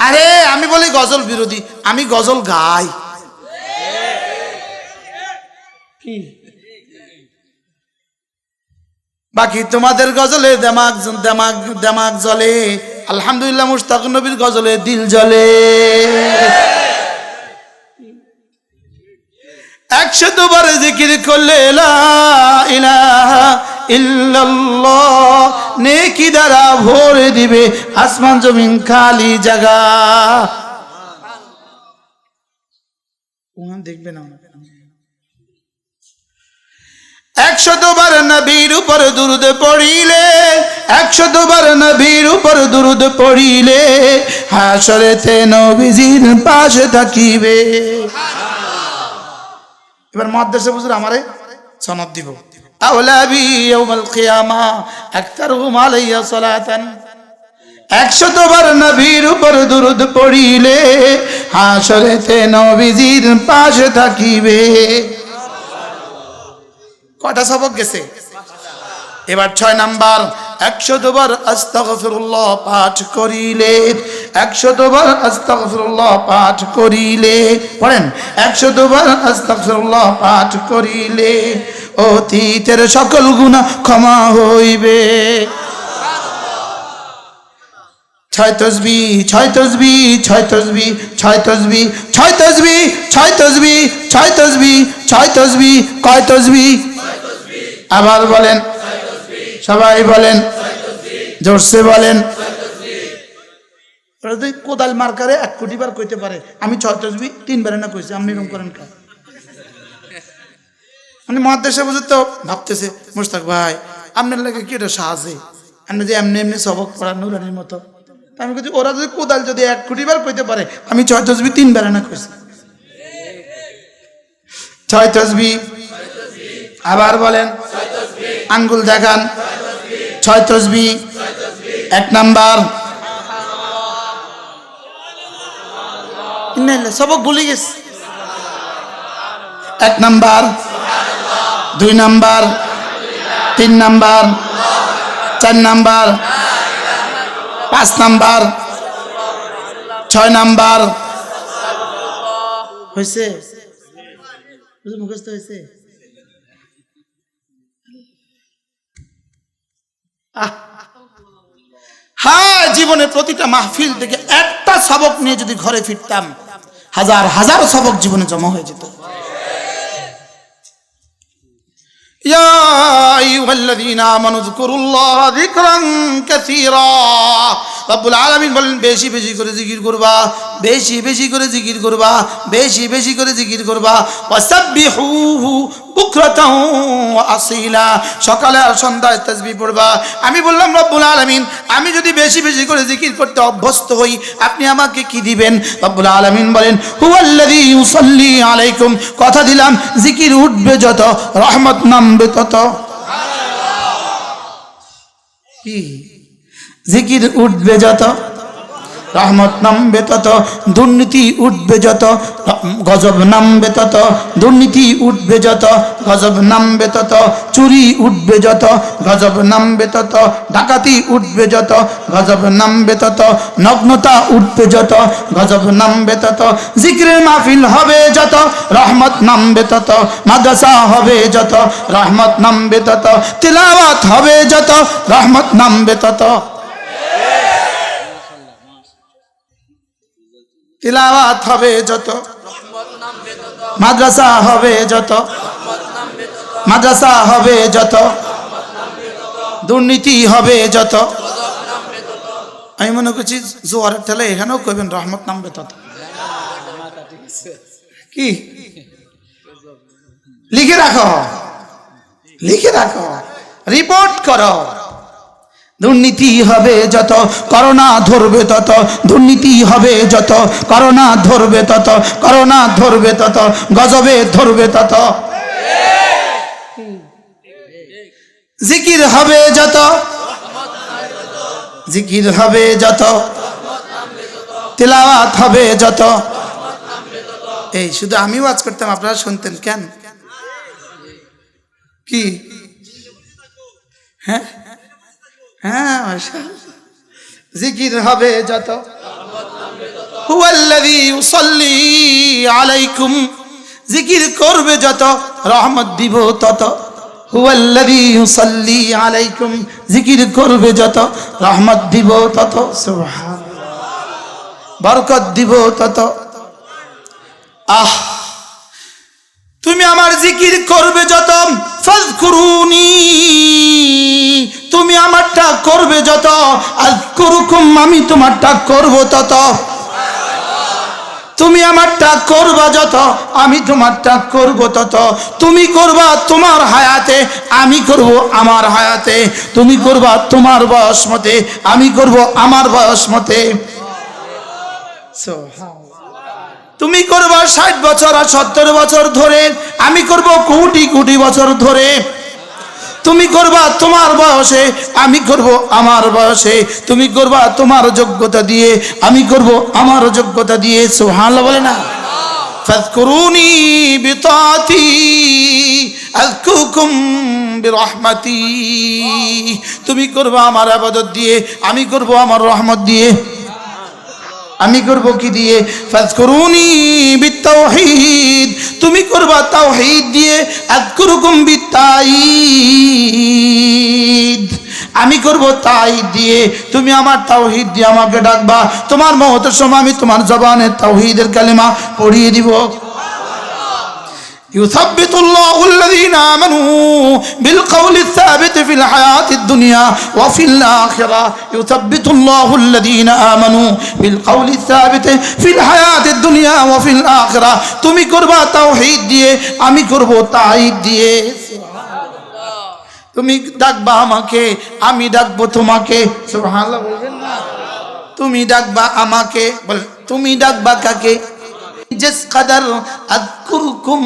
আরে আমি বলি গজল বিরোধী আমি গজল গাই। কি? বাকি তোমাদের গজলে দেমাক দেমাগ দেমাগ জ্বলে। আলহামদুলিল্লাহ মুস্তাক নবীর গজলে দিল জ্বলে। একশো দুবার জিকির করলে ইল্লাল্লাহ নেকি দ্বারা ভরে দিবে আসমান জমিন খালি জায়গা দেখবে না একশো দুবার নবীর উপর দুরুদ পড়িলে, একশো দুবার নবীর উপর দুরুদ পড়িলে, হাসরেতে নবীজির পাশে থাকিবে। এবার মহাদেশে বুঝুন আমারে সনদ দিব। আওলাবি ইয়াউমাল কিয়ামা উপর দুরুদ পড়িলে হাসরেতে পাশে থাকিবে। কটা সবক গেছে? এবার ছয় নাম্বার একশো দুবার আস্তাগফিরুল্লাহ পাঠ করিলে একশো দুবার আস্তাগফিরুল্লাহ পাঠ করিলে, পড়েন একশো দুবার আস্তাগফিরুল্লাহ পাঠ করিলে অতীতের সকল গুনাহ ক্ষমা হইবে। ছয় ছয় ছয় ছয় ছয় ছয় ছয় কয় আবার বলেন। সবাই বলেন। জোরসে বলেন। কোদাল মার্কারে এক কোটি বার কইতে পারে, আমি ছয় তসবি তিনবারে না কইছি, আপনি এরকম করেন কা। মানে মহাদেশে বুঝে তো ভাবতেছে মুস্তাক ভাই, আপনার লাগে কি এটা সাহায্যে আপনি যে এমনি এমনি সবক পড়া নুরানির মতো। আমি বলছি, ওরা যদি কোদাল যদি এক কোটি বার কইতে পারে, আমি ছয় তসবি বেলা না কইছি। ছয় তসবি, আবার বলেন, আঙ্গুল দেখান, ছয় তসবি, এক নাম্বার। সবক ভুলে গেছে। এক নাম্বার। দুই নাম্বার, তিন নাম্বার, চার নাম্বার, পাঁচ নাম্বার, ছয় নাম্বার। হয়েছে? মুখস্থ হয়েছে! হ্যাঁ জীবনের প্রতিটা মাহফিল থেকে একটা সবক নিয়ে যদি ঘরে ফিরতাম, হাজার হাজার সবক জীবনে জমা হয়ে যেত। يا أيها الذين آمنوا اذكروا الله ذكرا كثيرا. রব্বুল আলামিন বলেন বেশি বেশি করে জিকির করবা বেশি বেশি করে জিকির করবা বেশি বেশি করে জিকির করবা। ওয়াসাব্বিহুহু বুকরাতাও ওয়া আসীলা। সকালে আর সন্ধ্যায় তাসবিহ পড়বা। আমি বললাম রব্বুল আলামিন আমি যদি বেশি বেশি করে জিকির করতে অভ্যস্ত হই আপনি আমাকে কি দিবেন? রব্বুল আলামিন বলেন হুয়াল্লাযী ইউসাল্লি আলাইকুম। কথা দিলাম জিকির উঠবে যত রহমত নামবে তত। কি? জিকির উঠবে যত, রহমত নামবে তত, দুর্নীতি উঠবে যত, গজব নামবে তত, দুর্নীতি উঠবে যত, গজব নামবে তত, চুরি উঠবে যত, গজব নামবে তত, ডাকাতি উঠবে যত, গজব নামবে তত, নগ্নতা উঠবে যত, গজব নামবে তত, জিক্রের মাহফিল হবে যত, রহমত নামবে তত, মাদ্রাসা হবে যত, রহমত নামবে তত, তিলাওয়াত হবে যত, রহমত নামবে তত। তিলাওয়াত হবে যত, মাদ্রাসা হবে যত, মাদ্রাসা হবে যত, দুর্নীতি হবে যত। আমি মনে করছি জোয়ারের ঠেলে এখানেও কইবেন রহমত নামবে তত। কি? লিখে রাখো লিখে রাখো রিপোর্ট করো। দুর্নীতি হবে যত, করোনা ধরবে তত, দুর্নীতি হবে যত, করোনা ধরবে তত, করোনা ধরবে তত, গজবে ধরবে তত। জিকির হবে যত, জিকির হবে যত, তেলাওয়াত হবে যত। এই, শুধু আমি ওয়াজ করতাম, আপনারা শুনতেন কেন? কি? হ্যাঁ? হ্যাঁ। জিকির হবে যত। আলাইকুম। জিকির করবে যত, রহমত দিব তত। আলাইকুম। জিকির করবে যত, রহমত দিব তত। বরকত দিব তত। আহ, তুমি আমার জিকির করবে যত। ফাজকুরুনি, তুমি আমারটা করবে যত, আজকুরুকুম আমি তোমারটা করব তত। তুমি আমারটা করবা যত, আমি তোমারটা করব তত। তুমি করবা তোমার হায়াতে, আমি করব আমার হায়াতে। তুমি করবা তোমার বয়স মতে, আমি করব আমার বয়স মতে। তুমি করবা ষাট বছর আর সত্তর বছর ধরে, আমি করব কোটি কোটি বছর ধরে। তুমি করবা তোমার বয়সে, আমি করব আমার বয়সে। তুমি করবা তোমার যোগ্যতা দিয়ে, আমি করব আমার যোগ্যতা দিয়ে। সুবহানাল্লাহ বলে না? তুমি করবা আমার ইবাদত দিয়ে, আমি করব আমার রহমত দিয়ে। আমি করব কি দিয়ে? ফাজ করুনি বিতাওহীদ। তুমি করবা তাওহীদ দিয়ে। আযকুরুকুম বিতাঈদ। আমি করব তাই দিয়ে। তুমি আমার তাওহিদ দিয়ে আমাকে ডাকবা। তোমার মহতের সময় আমি তোমার জবানে তাওহিদের কালেমা পড়িয়ে দিব। ইউসাব্বিতুল্লাহুল্লাযী الذين آمنوا بالقول الثابت في الحياة الدنيا وفي الآخرة يثبت الله الذين آمنوا بالقول الثابت في الحياة الدنيا وفي الآخرة তুমি করবা তাওহীদ দিয়ে আমি করব তাইদ দিয়ে তুমি ডাকবা আমাকে আমি ডাকবো তোমাকে সুবহানাল্লাহ বলবেন না তুমি ডাকবা আমাকে বল তুমি ডাকবা কাকে জিস কদর আযকুরকুম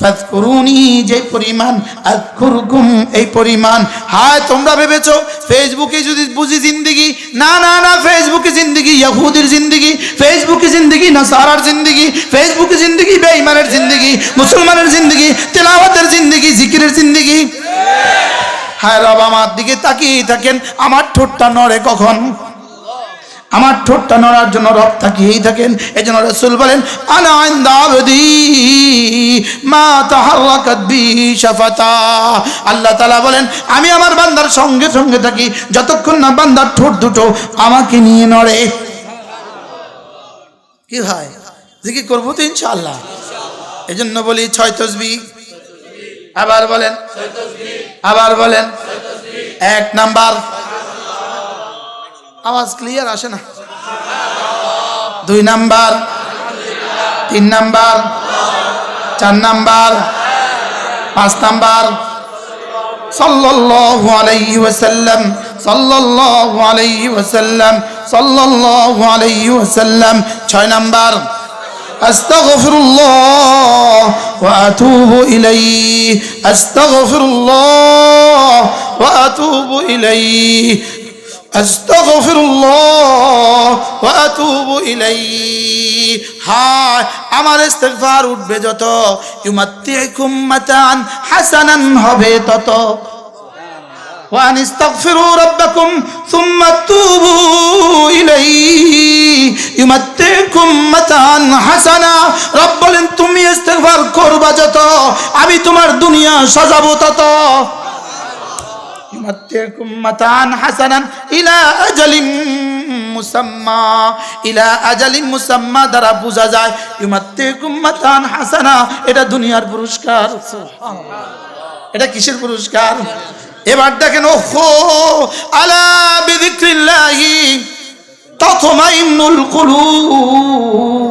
ফাজকুরুনি যে পরিমাণ, আযকুরকুম এই পরিমাণ। হায়, তোমরা ভেবেছো ফেসবুকে যদি বুঝি জিন্দেগি? না না না, ফেসবুকে জিন্দেগি ইহুদির জিন্দেগি, ফেসবুকে জিন্দেগি, নাসারার জিন্দেগি, ফেসবুকে জিন্দেগি, বেঈমানের জিন্দেগি, মুসলমানের জিন্দেগি, তেলাওয়াতের জিন্দেগি, জিকিরের জিন্দেগি। হায়, রব আমার দিকে তাকিয়ে থাকেন, আমার ঠোঁটটা নড়ে কখন? আমার ঠোঁটটা নড়ার জন্য রব তাকিয়েই থাকেন। এই জন্য রসুল বলেন আল্লাহ তালা বলেন, আমি আমার বান্দার সঙ্গে সঙ্গে থাকি। যতক্ষণ না বান্দার ঠোঁট দুটো আমাকে নিয়ে নড়ে। কি হয় জিকির করব তো ইনশাআল্লাহ। এই জন্য বলি, ছয় তসবি। আবার বলেন আবার বলেন, এক নাম্বার। আওয়াজ ক্লিয়ার আসে না দুই নাম্বার তিন নাম্বার চার নাম্বার পাঁচ নাম্বার সাল্লাল্লাহু আলাইহি ওয়াসাল্লাম সাল্লাল্লাহু আলাইহি ওয়াসাল্লাম সাল্লাল্লাহু আলাইহি ওয়াসাল্লাম ছয় নাম্বার أستغفر الله وأتوب إليه أستغفر الله وأتوب إليه أستغفر الله وأتوب إليه হায় আমার ইস্তেগফার উঠবে যত ইউমাত্তিকুম মাতান হাসানান হবে তত وأن استغفروا ربكم ثم توبوا إليه يمتعكم متاعا حسنا رب বলেন তুমি ইস্তেগফার করবা যত আমি তোমার দুনিয়া সাজাবো তত يمتعكم متاعا حسنا إلى أجل মুসাম্মা ইলা আজালিম মুসাম্মা দ্বারা বোঝা যায় ইউমাত্তিকুম মাতান হাসানা এটা দুনিয়ার পুরস্কার এটা কিসের পুরস্কার এবার দেখেন ওহো আলা বিযিক্রিল্লাহি ততমাইন্নুল কুলুব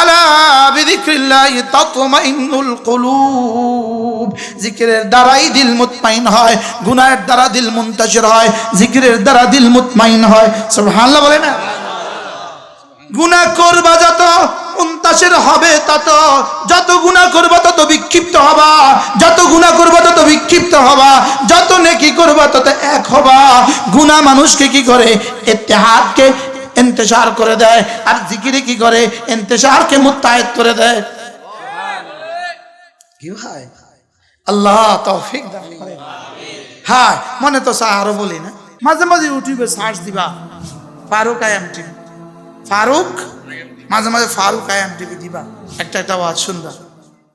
আলা বিযিক্রিল্লাহি তাতমাইন্নুল কুলুব। জিকিরের দ্বারাই দিল মুতমাইন গুনাহের দ্বারা দিল মুনতাশির জিকিরের দ্বারা দিল মুতমাইন সুবহানাল্লাহ বলে না? গুণা করবা যত হবে তত, যত গুণা করবা তত বিক্ষিপ্ত হবা, যত গুণা করবা তত বিক্ষিপ্ত হবা, যত নেকি করবা তত এক হবা। গুণা মানুষকে কি করে? ইত্তেহাদকে ইন্তেশার করে দেয়। আর জিকিরে কি করে? ইন্তেশারকে মুত্তায়েদ করে দেয়। কি ভাই? আল্লাহ তৌফিক দান হ্যাঁ মনে তো চা আরও বলি না। মাঝে মাঝে ইউটিউবে সার্চ দিবা, ফারুক আয়াম টিভি ফারুক? মাঝে মাঝে ফারুক আয়াম টিভি দিবা। একটা একটা আওয়াজ শুনবা।